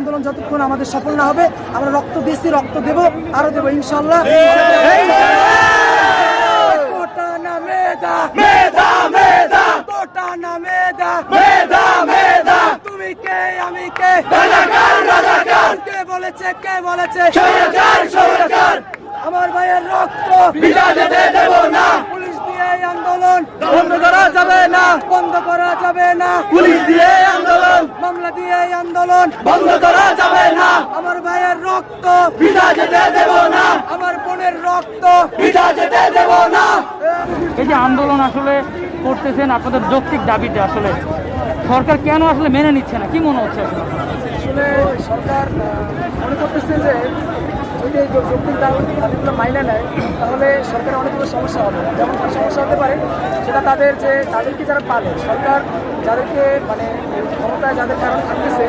আন্দোলন যতক্ষণ আমাদের সফল না হবে আমরা রক্ত দিয়েছি রক্ত দেব আরও দেবো ইনশাল্লাহ তুমি কে আমি কে? কে বলেছে কে বলেছে? আমার ভাইয়ের রক্ত। দেব না। দিয়ে এই আন্দোলন বন্ধ করা যাবে না। বন্ধ করা যাবে না। পুলিশ দিয়ে আন্দোলন। মামলা দিয়ে এই আন্দোলন। বন্ধ করা যাবে না। আমার ভাইয়ের রক্ত। বিটা যেতে দেব না। আমার বোনের রক্ত। বিটা যেতে দেব না। এই যে আন্দোলন আসলে করতেছেন আপনাদের যৌক্তিক দাবিতে আসলে সরকার কেন আসলে মেনে নিচ্ছে না? কি মনে হচ্ছে? আসলে সরকার মনে করতেছে যে যদি যৌক্তিক দাবি দাবিগুলো মাইনে নেয়, তাহলে সরকারের অনেকগুলো সমস্যা হবে। যেমন সমস্যা হতে পারে, সেটা তাদের যে, তাদেরকে যারা পাবে, সরকার যাদেরকে মানে ক্ষমতায় যাদের কারণ থাকতেছে,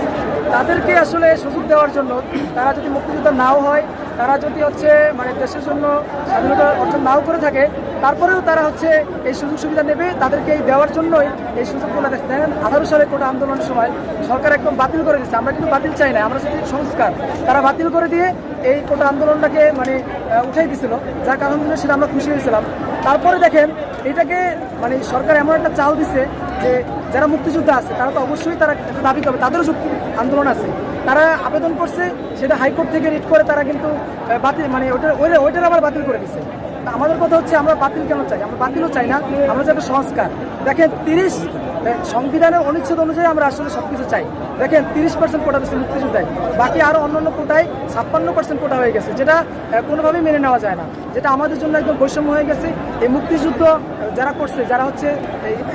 তাদেরকে আসলে সুযোগ দেওয়ার জন্য তারা যদি মুক্তিযোদ্ধা নাও হয়, তারা যদি হচ্ছে মানে দেশের জন্য স্বাধীনতা অর্জন নাও করে থাকে, তারপরেও তারা হচ্ছে এই সুযোগ সুবিধা নেবে, তাদেরকে এই দেওয়ার জন্যই এই সুযোগগুলো দেখতে দেখেন, আঠারো সালে কোটা আন্দোলনের সময় সরকার একদম বাতিল করে দিচ্ছে আমরা কিন্তু বাতিল চাই না, আমরা চাই সংস্কার। তারা বাতিল করে দিয়ে এই কোটা আন্দোলনটাকে মানে উঠাই দিছিল যার কারণ সেটা আমরা খুশি হয়েছিলাম। তারপরে দেখেন, এটাকে মানে সরকার এমন একটা চাল দিছে যে যারা মুক্তিযোদ্ধা আছে, তারা তো অবশ্যই তারা দাবি করবে। তাদেরও যুক্তি আন্দোলন আছে। তারা আবেদন করছে, সেটা হাইকোর্ট থেকে রিট করে তারা কিন্তু বাতিল মানে ওটা, ওইটা- ওইটার আবার বাতিল করে দিচ্ছে আমাদের কথা হচ্ছে, আমরা বাতিল কেন চাই? আমরা বাতিলও চাই না, আমরা চাই সংস্কার। দেখেন, তিরিশ সংবিধানের অনুচ্ছেদ অনুযায়ী আমরা আসলে সব কিছু চাই। দেখেন, তিরিশ পার্সেন্ট কোটা দিচ্ছে মুক্তিযোদ্ধায় বাকি আরও অন্যান্য কোটায় ছাপ্পান্ন পার্সেন্ট কোটা হয়ে গেছে, যেটা কোনোভাবেই মেনে নেওয়া যায় না। যেটা আমাদের জন্য একদম বৈষম্য হয়ে গেছে। এই মুক্তিযুদ্ধ যারা করছে, যারা হচ্ছে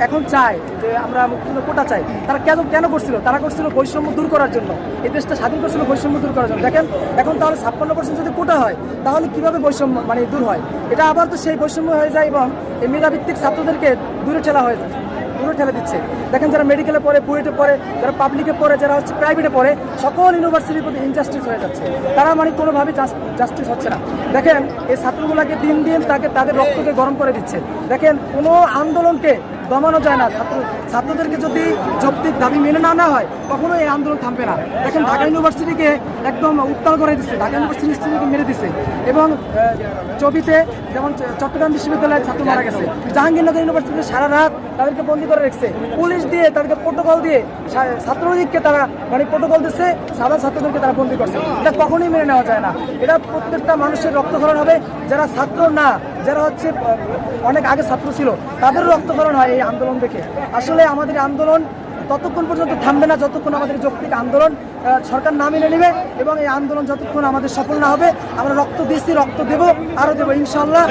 এখন চায় যে আমরা মুক্তিযুদ্ধ কোটা চাই, তারা কেন কেন করছিল? তারা করছিল বৈষম্য দূর করার জন্য। এই দেশটা স্বাধীন করছিল বৈষম্য দূর করার জন্য। দেখেন, এখন তাহলে ছাপ্পান্ন পার্সেন্ট যদি কোটা হয়, তাহলে কীভাবে বৈষম্য মানে দূর হয়? এটা আবার তো সেই বৈষম্য হয়ে যায় এবং এই মেধাভিত্তিক ছাত্রদেরকে দূরে ঠেলা হয়ে যায়। দূরে ঠেলে দিচ্ছে। দেখেন যারা মেডিকেলে পড়ে বুয়েটে পড়ে, যারা পাবলিকে পড়ে, যারা হচ্ছে প্রাইভেটে পড়ে, সকল ইউনিভার্সিটির প্রতি ইনজাস্টিস হয়ে যাচ্ছে। তারা মানে কোনোভাবে জাস্টিস হচ্ছে না। দেখেন, এই ছাত্রগুলোকে দিন দিন তাকে তাদের রক্তকে গরম করে দিচ্ছে। দেখেন, কোনো আন্দোলনকে দমানো যায় না। ছাত্র ছাত্রদেরকে যদি যৌক্তিক দাবি মেনে না নেওয়া হয় কখনো এই আন্দোলন থামবে না। এখন ঢাকা ইউনিভার্সিটিকে একদম উত্তাল করে দিচ্ছে ঢাকা ইউনিভার্সিটি স্টুডেন্টকে মেরে দিচ্ছে এবং চবিতে যেমন চট্টগ্রাম বিশ্ববিদ্যালয়ের ছাত্র মারা গেছে। জাহাঙ্গীরনগর ইউনিভার্সিটিতে সারা রাত তাদেরকে বন্দি করে রেখেছে। পুলিশ দিয়ে তাদেরকে প্রোটোকল দিয়ে ছাত্রলীগকে তারা মানে প্রোটোকল দিচ্ছে সাদা ছাত্রদেরকে তারা বন্দি করছে। এটা কখনোই মেনে নেওয়া যায় না। এটা প্রত্যেকটা মানুষের রক্তক্ষরণ হবে। যারা ছাত্র না যারা হচ্ছে, অনেক আগে ছাত্র ছিল তাদের রক্তকরণ হয় এই আন্দোলন দেখে। আসলে আমাদের আন্দোলন ততক্ষণ পর্যন্ত থামবে না, যতক্ষণ আমাদের যৌক্তিক আন্দোলন সরকার না মেনে নেবে এবং এই আন্দোলন যতক্ষণ আমাদের সফল না হবে, আমরা রক্ত দিচ্ছি রক্ত দেব আরও দেবো ইনশাল্লাহ